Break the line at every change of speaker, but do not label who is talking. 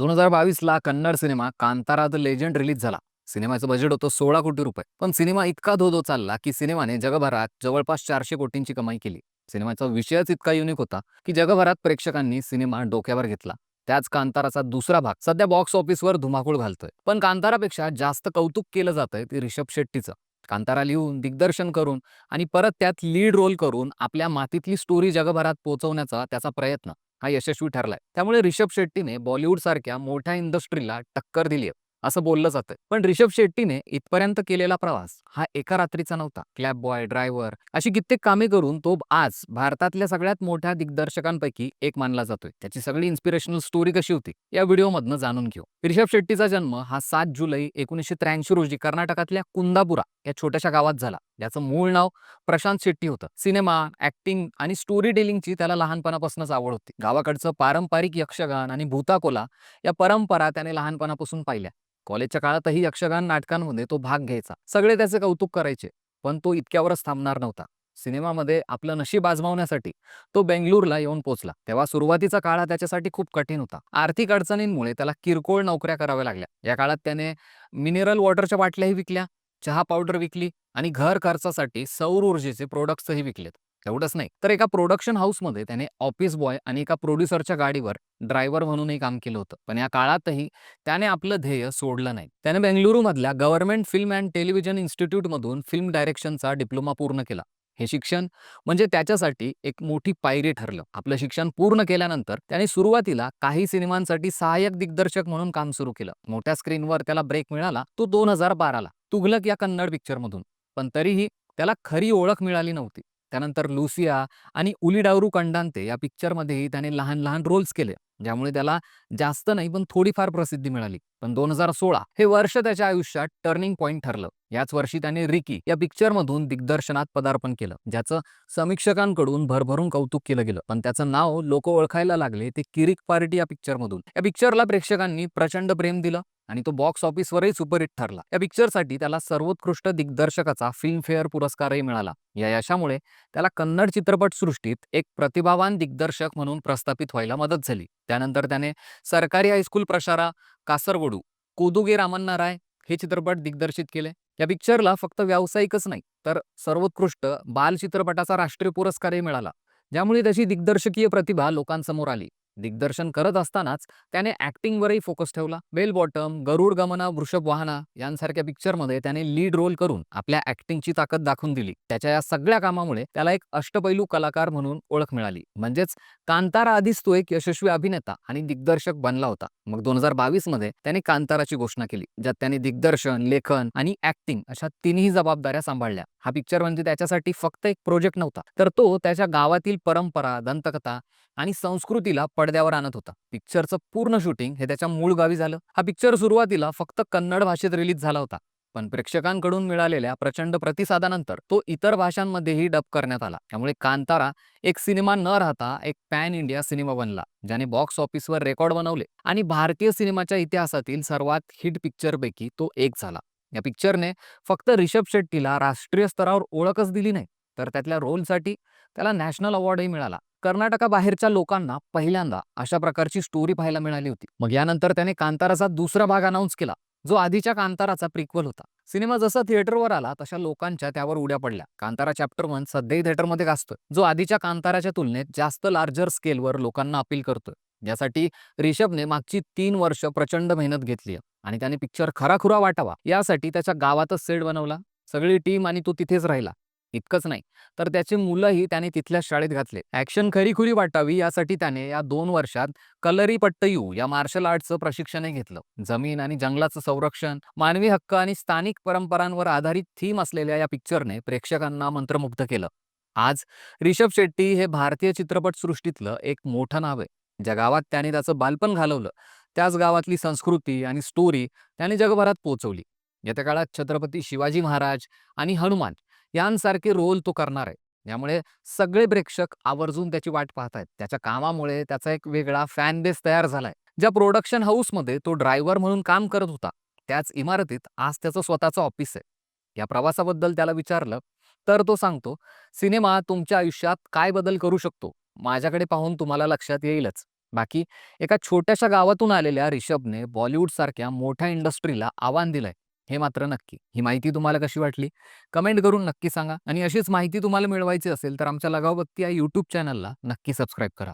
दोन हजार बावीसला Kannada cinema Kantara the legend release झाला. सिनेमाचं बजेट होतं सोळा कोटी रुपये. पण सिनेमा इतका धोधो चालला की सिनेमाने जगभरात जवळपास चारशे कोटींची कमाई केली. सिनेमाचा विषयच इतका युनिक होता की जगभरात प्रेक्षकांनी सिनेमा डोक्यावर घेतला. त्याच कांताराचा दुसरा भाग सध्या बॉक्स ऑफिसवर धुमाकूळ घालतोय. पण कांतारापेक्षा जास्त कौतुक केलं जातंय ते रिषभ शेट्टीचं. कांतारा लिहून दिग्दर्शन करून आणि परत त्यात लीड रोल करून आपल्या मातीतली स्टोरी जगभरात पोहोचवण्याचा त्याचा प्रयत्न. हा यशस्वी ठरलाय. त्यामुळे रिषभ शेट्टीने बॉलिवूड सारख्या मोठ्या इंडस्ट्रीला टक्कर दिली आहे असं बोललं जातं. पण रिषभ शेट्टीने इथपर्यंत केलेला प्रवास हा एका रात्रीचा नव्हता. क्लॅब बॉय ड्रायव्हर अशी कित्येक कामे करून तो आज भारतातल्या सगळ्यात मोठ्या दिग्दर्शकांपैकी एक मानला जातोय. त्याची सगळी इन्स्पिरेशनल स्टोरी कशी होती या व्हिडिओमधनं जाणून घेऊ. रिषभ शेट्टीचा जन्म हा सात जुलै एकोणीसशे त्र्याऐंशी रोजी कर्नाटकातल्या कुंदापुरा या छोट्याशा गावात झाला. याचं मूळ नाव प्रशांत शेट्टी होतं. सिनेमा ऍक्टिंग आणि स्टोरी टेलिंगची त्याला लहानपणापासूनच आवड होती. गावाकडचं पारंपरिक यक्षगान आणि भूताकोला या परंपरा त्याने लहानपणापासून पाहिल्या. कॉलेजच्या काळातही यक्षगान नाटकांमध्ये तो भाग घ्यायचा. सगळे त्याचे कौतुक करायचे पण तो इतक्यावरच थांबणार नव्हता. सिनेमामध्ये आपलं नशीब आजमावण्यासाठी तो बेंगलुरला येऊन पोहोचला तेव्हा सुरुवातीचा काळ हा त्याच्यासाठी खूप कठीण होता. आर्थिक अडचणींमुळे त्याला किरकोळ नोकऱ्या कराव्या लागल्या. या काळात त्याने मिनरल वॉटरच्या बाटल्याही विकल्या चहा पावडर विकली आणि घर खर्चासाठी सौर ऊर्जेचे प्रोडक्ट्सही विकलेत. एवढंच नाही. तर एका प्रोडक्शन हाऊसमध्ये त्याने ऑफिस बॉय आणि एका प्रोड्युसरच्या गाडीवर ड्रायव्हर म्हणूनही काम केलं होतं. पण या काळातही त्याने आपलं ध्येय सोडलं नाही. त्याने बेंगलुरूमधल्या गव्हर्नमेंट फिल्म अँड टेलिव्हिजन इन्स्टिट्यूटमधून फिल्म डायरेक्शनचा डिप्लोमा पूर्ण केला. हे शिक्षण म्हणजे त्याच्यासाठी एक मोठी पायरी ठरलं. आपलं शिक्षण पूर्ण केल्यानंतर त्याने सुरुवातीला काही सिनेमांसाठी सहाय्यक दिग्दर्शक म्हणून काम सुरू केलं. मोठ्या स्क्रीनवर त्याला ब्रेक मिळाला. तो दोन हजार बाराला तुघलक या कन्नड पिक्चरमधून पण तरीही त्याला खरी ओळख मिळाली नव्हती. त्यानंतर लुसिया आणि उलिडावरू कंडांते या पिक्चरमध्येही त्याने लहान लहान रोल्स केले ज्यामुळे त्याला जास्त नाही पण थोडीफार प्रसिद्धी मिळाली. पण दोन हजार सोळा हे वर्ष त्याच्या आयुष्यात टर्निंग पॉईंट ठरलं. याच वर्षी त्याने रिकी या पिक्चरमधून दिग्दर्शनात पदार्पण केलं ज्याचं समीक्षकांकडून भरभरून कौतुक केलं गेलं. पण त्याचं नाव लोक ओळखायला लागले ते किरिक पार्टी या पिक्चरमधून. या पिक्चरला प्रेक्षकांनी प्रचंड प्रेम दिलं. आणि तो बॉक्स ऑफिसवरही सुपरहिट ठरला. या पिक्चरसाठी त्याला सर्वोत्कृष्ट दिग्दर्शकाचा फिल्मफेअर पुरस्कारही मिळाला. या यशामुळे त्याला कन्नड चित्रपटसृष्टीत एक प्रतिभावान दिग्दर्शक म्हणून प्रस्थापित व्हायला मदत झाली. त्यानंतर त्याने सरकारी हायस्कूल प्रशारा कासरवडू कोदुगे रामन्ना राय हे चित्रपट दिग्दर्शित केले. या पिक्चरला फक्त व्यावसायिकच नाही तर सर्वोत्कृष्ट बाल चित्रपटाचा राष्ट्रीय पुरस्कारही मिळाला. ज्यामुळे त्याची दिग्दर्शकीय प्रतिभा लोकांसमोर आली. दिग्दर्शन करत असतानाच त्याने ॲक्टिंगवरही फोकस ठेवला. बेल बॉटम गरुड गमना वृषभ वाहना यांसारख्या पिक्चरमध्ये त्याने लीड रोल करून आपल्या ॲक्टिंगची ताकद दाखवून दिली. त्याच्या या सगळ्या कामामुळे त्याला एक अष्टपैलू कलाकार म्हणून ओळख मिळाली. म्हणजेच कांतारा आधीच तो एक यशस्वी अभिनेता आणि दिग्दर्शक बनला होता. मग दोन हजार बावीसमध्ये त्याने कांताराची घोषणा केली ज्यात त्याने दिग्दर्शन लेखन आणि ऍक्टिंग अशा तिन्ही जबाबदाऱ्या सांभाळल्या. हा पिक्चर म्हणजे त्याच्यासाठी फक्त एक प्रोजेक्ट नव्हता तर तो त्याच्या गावातील परंपरा दंतकथा आणि संस्कृतीला पड पडद्यावर आणत होता. पिक्चरचं पूर्ण शूटिंग हे त्याच्या मूळ गावी झालं. हा पिक्चर सुरुवातीला फक्त कन्नड भाषेत रिलीज झाला होता. पण प्रेक्षकांकडून मिळालेल्या प्रचंड प्रतिसादानंतर तो इतर भाषांमध्येही डब करण्यात आला. त्यामुळे कांतारा एक सिनेमा न राहता एक पॅन इंडिया सिनेमा बनला ज्याने बॉक्स ऑफिसवर रेकॉर्ड बनवले आणि भारतीय सिनेमाच्या इतिहासातील सर्वात हिट पिक्चरपैकी तो एक झाला. या पिक्चरने फक्त रिषभ शेट्टीला राष्ट्रीय स्तरावर ओळखच दिली नाही तर त्यातल्या रोलसाठी त्याला नॅशनल अवॉर्डही मिळाला. कर्नाटकाबाहेरच्या लोकांना पहिल्यांदा अशा प्रकारची स्टोरी पाहायला मिळाली होती. मग यानंतर त्याने कांताराचा दुसरा भाग अनाऊन्स केला जो आधीच्या कांताराचा प्रिक्वल होता. सिनेमा जसा थिएटरवर आला तशा लोकांच्या त्यावर उड्या पडल्या. कांतारा चॅप्टर वन सध्याही थिएटरमध्ये गाजतोय. जो आधीच्या कांताराच्या तुलनेत जास्त लार्जर स्केलवर लोकांना अपील करतोय. यासाठी रिषभने मागची तीन वर्ष प्रचंड मेहनत घेतली आणि त्याने पिक्चर खराखुरा वाटावा. यासाठी त्याच्या गावातच सेट बनवला. सगळी टीम आणि तो तिथेच राहिला. इतकंच नाही. तर त्याची मुलंही त्याने तिथल्या शाळेत घातले. ऍक्शन खरीखुरी वाटावी यासाठी त्याने या दोन वर्षात कलरी पट्टयू या मार्शल आर्टचं प्रशिक्षणही घेतलं. जमीन आणि जंगलाचं संरक्षण मानवी हक्क आणि स्थानिक परंपरांवर आधारित थीम असलेल्या या पिक्चरने प्रेक्षकांना मंत्रमुग्ध केलं. आज रिषभ शेट्टी हे भारतीय चित्रपटसृष्टीतलं एक मोठं नाव आहे. ज्या गावात त्याने त्याचं बालपण घालवलं त्याच गावातली संस्कृती आणि स्टोरी त्याने जगभरात पोहोचवली येत्या काळात छत्रपती शिवाजी महाराज आणि हनुमान यांसारखे रोल तो करणार आहे. यामुळे सगळे प्रेक्षक आवर्जून त्याची वाट पाहत आहेत. त्याच्या कामामुळे त्याचा एक वेगळा फॅन बेस तयार झालाय. ज्या प्रोडक्शन हाऊसमध्ये तो ड्रायव्हर म्हणून काम करत होता त्याच इमारतीत आज त्याचं स्वतःचं ऑफिस आहे. या प्रवासाबद्दल त्याला विचारलं तर तो सांगतो सिनेमा तुमच्या आयुष्यात काय बदल करू शकतो? माझ्याकडे पाहून तुम्हाला लक्षात येईलच. बाकी एका छोट्याशा गावातून आलेल्या रिषभने बॉलिवूडसारख्या मोठ्या इंडस्ट्रीला आव्हान दिलंय. हे मात्र नक्की. ही माहिती तुम्हाला कशी वाटली? कमेंट करून नक्की सांगा आणि अशीच माहिती तुम्हाला मिळवायची असेल तर आमच्या लगाव या यूट्यूब चॅनलला नक्की सबस्क्राईब करा.